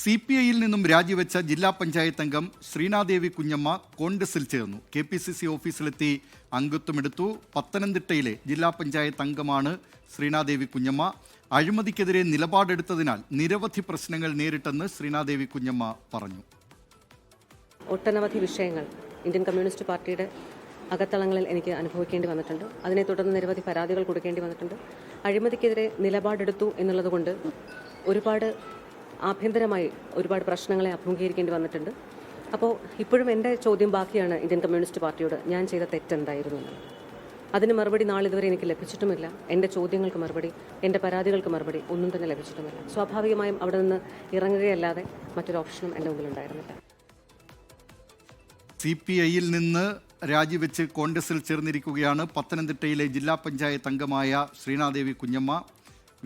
C P ഐയിൽ നിന്നും രാജിവെച്ച ജില്ലാ പഞ്ചായത്ത് അംഗം ശ്രീനാദേവി കുഞ്ഞമ്മ കോൺഗ്രസിൽ ചേർന്നു. കെ പി സി സി ഓഫീസിലെത്തി അംഗത്വമെടുത്തു. പത്തനംതിട്ടയിലെ ജില്ലാ പഞ്ചായത്ത് അംഗമാണ് ശ്രീനാദേവി കുഞ്ഞമ്മ. അഴിമതിക്കെതിരെ നിലപാടെടുത്തതിനാൽ നിരവധി പ്രശ്നങ്ങൾ നേരിട്ടെന്ന് ശ്രീനാദേവി കുഞ്ഞമ്മ പറഞ്ഞു. ഒട്ടനവധി വിഷയങ്ങൾ ഇന്ത്യൻ കമ്മ്യൂണിസ്റ്റ് പാർട്ടിയുടെ അകത്തളങ്ങളിൽ എനിക്ക് അനുഭവിക്കേണ്ടി വന്നിട്ടുണ്ട്. അതിനെ തുടർന്ന് നിരവധി പരാതികൾ കൊടുക്കേണ്ടി വന്നിട്ടുണ്ട്. അഴിമതിക്കെതിരെ നിലപാടെടുത്തു എന്നുള്ളതുകൊണ്ട് ഒരുപാട് ആഭ്യന്തരമായി ഒരുപാട് പ്രശ്നങ്ങളെ അഭിമുഖീകരിക്കേണ്ടി വന്നിട്ടുണ്ട്. അപ്പോൾ ഇപ്പോഴും എന്റെ ചോദ്യം ബാക്കിയാണ് ഇന്ത്യൻ കമ്മ്യൂണിസ്റ്റ് പാർട്ടിയോട് ഞാൻ ചെയ്ത തെറ്റെന്തായിരുന്നു എന്നുള്ളത് അതിന് മറുപടി നാളിതുവരെ എനിക്ക് ലഭിച്ചിട്ടുമില്ല. എന്റെ ചോദ്യങ്ങൾക്ക് മറുപടി എന്റെ പരാതികൾക്ക് മറുപടി ഒന്നും തന്നെ ലഭിച്ചിട്ടുമില്ല. സ്വാഭാവികമായും അവിടെ നിന്ന് ഇറങ്ങുകയല്ലാതെ മറ്റൊരു ഓപ്ഷനും എന്റെ മുമ്പിലുണ്ടായിരുന്നില്ല. സി പി ഐയിൽ നിന്ന് രാജിവെച്ച് കോൺഗ്രസിൽ ചേർന്നിരിക്കുകയാണ് പത്തനംതിട്ടയിലെ ജില്ലാ പഞ്ചായത്ത് അംഗമായ ശ്രീനാദേവി കുഞ്ഞമ്മ.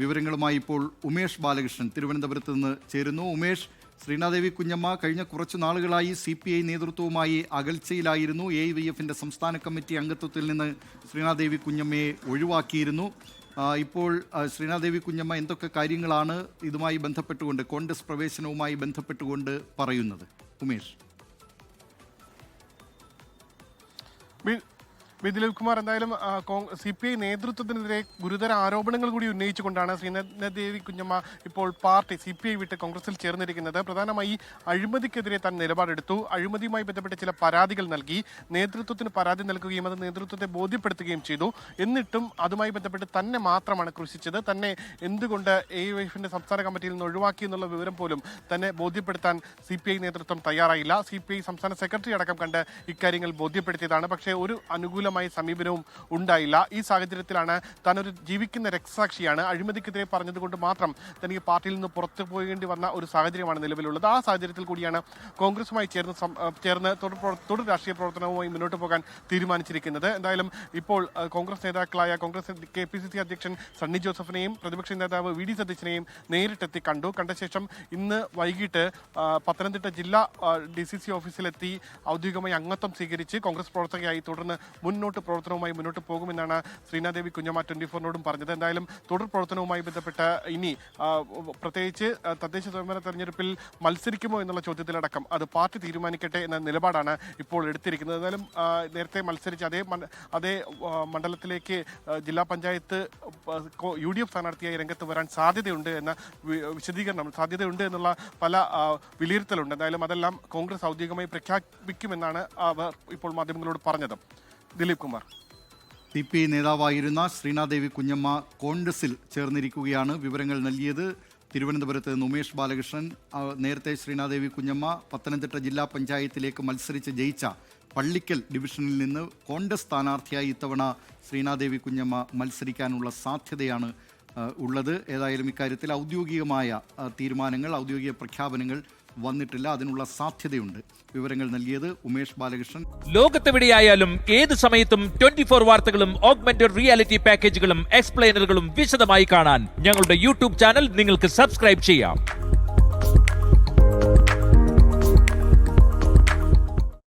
വിവരങ്ങളുമായി ഇപ്പോൾ ഉമേഷ് ബാലകൃഷ്ണൻ തിരുവനന്തപുരത്ത് നിന്ന് ചേരുന്നു. ഉമേഷ് ശ്രീനാദേവി കുഞ്ഞമ്മ കഴിഞ്ഞ കുറച്ചു നാളുകളായി സി പി ഐ നേതൃത്വവുമായി അകൽച്ചയിലായിരുന്നു. എ വി എഫിന്റെ സംസ്ഥാന കമ്മിറ്റി അംഗത്വത്തിൽ നിന്ന് ശ്രീനാദേവി കുഞ്ഞമ്മയെ ഒഴിവാക്കിയിരുന്നു. ഇപ്പോൾ ശ്രീനാദേവി കുഞ്ഞമ്മ എന്തൊക്കെ കാര്യങ്ങളാണ് ഇതുമായി ബന്ധപ്പെട്ടുകൊണ്ട് കോൺഗ്രസ് പ്രവേശനവുമായി ബന്ധപ്പെട്ടുകൊണ്ട് പറയുന്നത്? ഉമേഷ്. ദിലീപ് കുമാർ എന്തായാലും സി പി ഐ നേതൃത്വത്തിനെതിരെ ഗുരുതര ആരോപണങ്ങൾ കൂടി ഉന്നയിച്ചുകൊണ്ടാണ് ശ്രീനദേവി കുഞ്ഞമ്മ ഇപ്പോൾ പാർട്ടി സി പി ഐ വിട്ട് കോൺഗ്രസിൽ ചേർന്നിരിക്കുന്നത്. പ്രധാനമായി അഴിമതിക്കെതിരെ താൻ നിലപാടെടുത്തു. അഴിമതിയുമായി ബന്ധപ്പെട്ട് ചില പരാതികൾ നൽകി. നേതൃത്വത്തിന് പരാതി നൽകുകയും അത് നേതൃത്വത്തെ ബോധ്യപ്പെടുത്തുകയും ചെയ്തു. എന്നിട്ടും അതുമായി ബന്ധപ്പെട്ട് തന്നെ മാത്രമാണ് ക്രൂശിച്ചത് തന്നെ എന്തുകൊണ്ട് എ യു എഫിന്റെ സംസ്ഥാന കമ്മിറ്റിയിൽ നിന്ന് ഒഴിവാക്കി എന്നുള്ള വിവരം പോലും തന്നെ ബോധ്യപ്പെടുത്താൻ സി പി ഐ നേതൃത്വം തയ്യാറായില്ല. സി പി ഐ സംസ്ഥാന സെക്രട്ടറി അടക്കം കണ്ട് ഇക്കാര്യങ്ങൾ ബോധ്യപ്പെടുത്തിയതാണ്. പക്ഷേ ഒരു അനുകൂലമായ സമീപനവും ഉണ്ടായില്ല. ഈ സാഹചര്യത്തിലാണ് താൻ ഒരു ജീവിക്കുന്ന രക്തസാക്ഷിയാണ്. അഴിമതിക്കെതിരെ പറഞ്ഞതുകൊണ്ട് മാത്രം തനിക്ക് പാർട്ടിയിൽ നിന്ന് പുറത്തു പോകേണ്ടി വന്ന ഒരു സാഹചര്യമാണ് നിലവിലുള്ളത്. ആ സാഹചര്യത്തിൽ കൂടിയാണ് കോൺഗ്രസുമായി ചേർന്ന് ചേർന്ന് തുടർ തുടർ രാഷ്ട്രീയ പ്രവർത്തനവുമായി മുന്നോട്ട് പോകാൻ തീരുമാനിച്ചിരിക്കുന്നത്. എന്തായാലും ഇപ്പോൾ കോൺഗ്രസ് നേതാക്കളായ Congress K P C C അധ്യക്ഷൻ സണ്ണി ജോസഫിനെയും പ്രതിപക്ഷ നേതാവ് വി ഡി സതീശനെയും നേരിട്ടെത്തി കണ്ടു. കണ്ട ശേഷം ഇന്ന് വൈകിട്ട് പത്തനംതിട്ട ജില്ലാ ഡി സി സി ഓഫീസിലെത്തി ഔദ്യോഗികമായി അംഗത്വം സ്വീകരിച്ച് കോൺഗ്രസ് പ്രവർത്തകയായി തുടർന്ന് മുന്നോട്ട് പ്രവർത്തനവുമായി മുന്നോട്ട് പോകുമെന്നാണ് ശ്രീനാദേവി കുഞ്ഞമ്മ ട്വന്റി ഫോറിനോടും പറഞ്ഞത്. എന്തായാലും തുടർ പ്രവർത്തനവുമായി ബന്ധപ്പെട്ട് ഇനി പ്രത്യേകിച്ച് തദ്ദേശ സ്വയംഭരണ തെരഞ്ഞെടുപ്പിൽ മത്സരിക്കുമോ എന്നുള്ള ചോദ്യത്തിലടക്കം അത് പാർട്ടി തീരുമാനിക്കട്ടെ എന്ന നിലപാടാണ് ഇപ്പോൾ എടുത്തിരിക്കുന്നത്. എന്തായാലും നേരത്തെ മത്സരിച്ച് അതേ അതേ മണ്ഡലത്തിലേക്ക് ജില്ലാ പഞ്ചായത്ത് യു ഡി എഫ് സ്ഥാനാർത്ഥിയായി രംഗത്ത് വരാൻ സാധ്യതയുണ്ട് എന്ന വിശദീകരണം സാധ്യതയുണ്ട് എന്നുള്ള പല വിലയിരുത്തലുണ്ട്. എന്തായാലും അതെല്ലാം കോൺഗ്രസ് ഔദ്യോഗികമായി പ്രഖ്യാപിക്കുമെന്നാണ് അവർ ഇപ്പോൾ മാധ്യമങ്ങളോട് പറഞ്ഞത്. ദിലീപ് കുമാർ. സി പി നേതാവായിരുന്ന ശ്രീനാദേവി കുഞ്ഞമ്മ കോൺഗ്രസിൽ ചേർന്നിരിക്കുകയാണ്. വിവരങ്ങൾ നൽകിയത് തിരുവനന്തപുരത്ത് നിന്ന് ഉമേഷ് ബാലകൃഷ്ണൻ. നേരത്തെ ശ്രീനാദേവി കുഞ്ഞമ്മ പത്തനംതിട്ട ജില്ലാ പഞ്ചായത്തിലേക്ക് മത്സരിച്ച് ജയിച്ച പള്ളിക്കൽ ഡിവിഷനിൽ നിന്ന് കോൺഗ്രസ് സ്ഥാനാർത്ഥിയായി ഇത്തവണ ശ്രീനാദേവി കുഞ്ഞമ്മ മത്സരിക്കാനുള്ള സാധ്യതയാണ് ഉള്ളത്. ഏതായാലും ഇക്കാര്യത്തിൽ ഔദ്യോഗികമായ തീരുമാനങ്ങൾ ഔദ്യോഗിക പ്രഖ്യാപനങ്ങൾ വന്നിട്ടില്ല. അതിനുള്ള സാധ്യതയുണ്ട്. വിവരങ്ങൾ നൽകിയത് ഉമേഷ് ബാലകൃഷ്ണൻ. ലോകത്തെവിടെയായാലും ഏത് സമയത്തും ട്വന്റി ഫോർ വാർത്തകളും ഓഗ്മെന്റഡ് റിയാലിറ്റി പാക്കേജുകളും എക്സ്പ്ലെയിനറുകളും വിശദമായി കാണാൻ ഞങ്ങളുടെ യൂട്യൂബ് ചാനൽ നിങ്ങൾക്ക് സബ്സ്ക്രൈബ് ചെയ്യാം.